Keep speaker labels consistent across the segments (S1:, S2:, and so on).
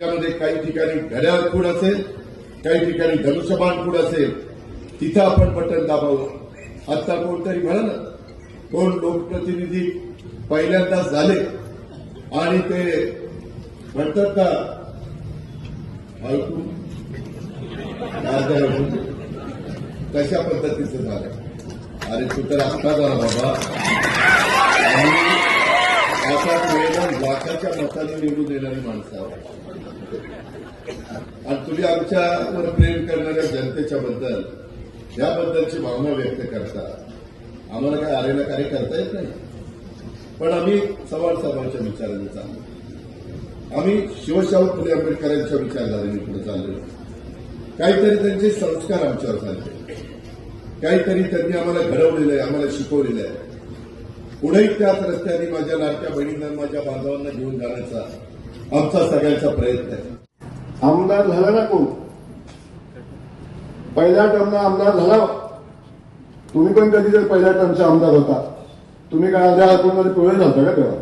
S1: त्यामध्ये काही ठिकाणी घड्याळ खूण असेल काही ठिकाणी धनुष्यबाण खूण असेल तिथं आपण बटन दाबावं. आता कोणतरी म्हणा कोण लोकप्रतिनिधी पहिल्यांदाच झाले आणि ते म्हणतात का ऐकून कशा पद्धतीचं झालं. अरे तू तर आत्ता झाला बाबा. लाखाच्या मताने निवडून येणारी माणसं आहोत. आणि तुम्ही आमच्यावर प्रेम करणाऱ्या जनतेच्या बद्दल याबद्दलची भावना व्यक्त करता. आम्हाला काय आलेला कार्य करता येत नाही? पण आम्ही सवाल साहेबांच्या विचाराने चाललो. आम्ही शिवशाहू फुले आंबेडकरांच्या विचारधारेने पुढे चाललो. काहीतरी त्यांचे संस्कार आमच्यावर झाले. काहीतरी त्यांनी आम्हाला घडवलेलं आहे आम्हाला शिकवलेलं आहे. पुढेही त्याच रस्त्याने माझ्या लाडक्या बहिणींना माझ्या बांधवांना घेऊन जाण्याचा आमचा सगळ्यांचा प्रयत्न आहे.
S2: आमदार झाला ना कोण? पहिल्या टर्मला आमदार झाला. तुम्ही पण कधी जर पहिल्या टर्मचा आमदार होता. तुम्ही काय अर्ध्या हातून पिवळे झालता का तेव्हा?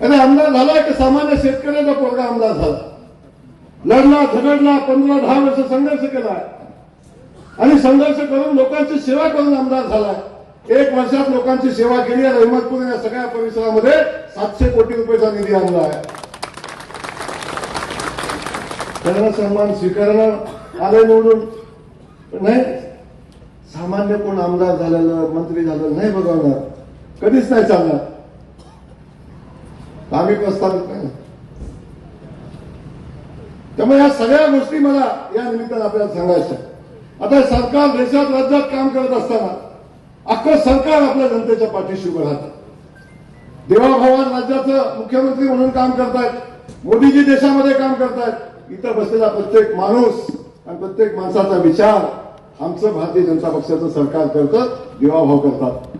S2: अरे आमदार झाला की? सामान्य शेतकऱ्याचा पोरगा आमदार झाला. लढला झगडला पंधरा दहा वर्ष संघर्ष केला आणि संघर्ष करून लोकांची सेवा करून आमदार झाला एक वर्षात लोकांची सेवा केली आणि अहमदपूर या सगळ्या परिसरामध्ये सातशे कोटी रुपयाचा निधी आणला आहे. त्यांना सन्मान स्वीकारणं आले निवडून. नाही सामान्य कोण आमदार झालेलं मंत्री झालं नाही बघवणार कधीच नाही चालणार. आम्ही प्रस्तावित नाही. त्यामुळे या सगळ्या गोष्टी मला या निमित्तानं आपल्याला सांगायच्या आता सरकार देशात राज्यात काम करत असताना अख्खं सरकार आपल्या जनतेच्या पाठीशी उभं राहतं. देवाभावान राज्याचं मुख्यमंत्री म्हणून काम करतायत. मोदीजी देशामध्ये काम करतायत. इथं बसलेला प्रत्येक माणूस आणि प्रत्येक माणसाचा विचार आमचं भारतीय जनता पक्षाचं सरकार करतं देवाभाव करतात.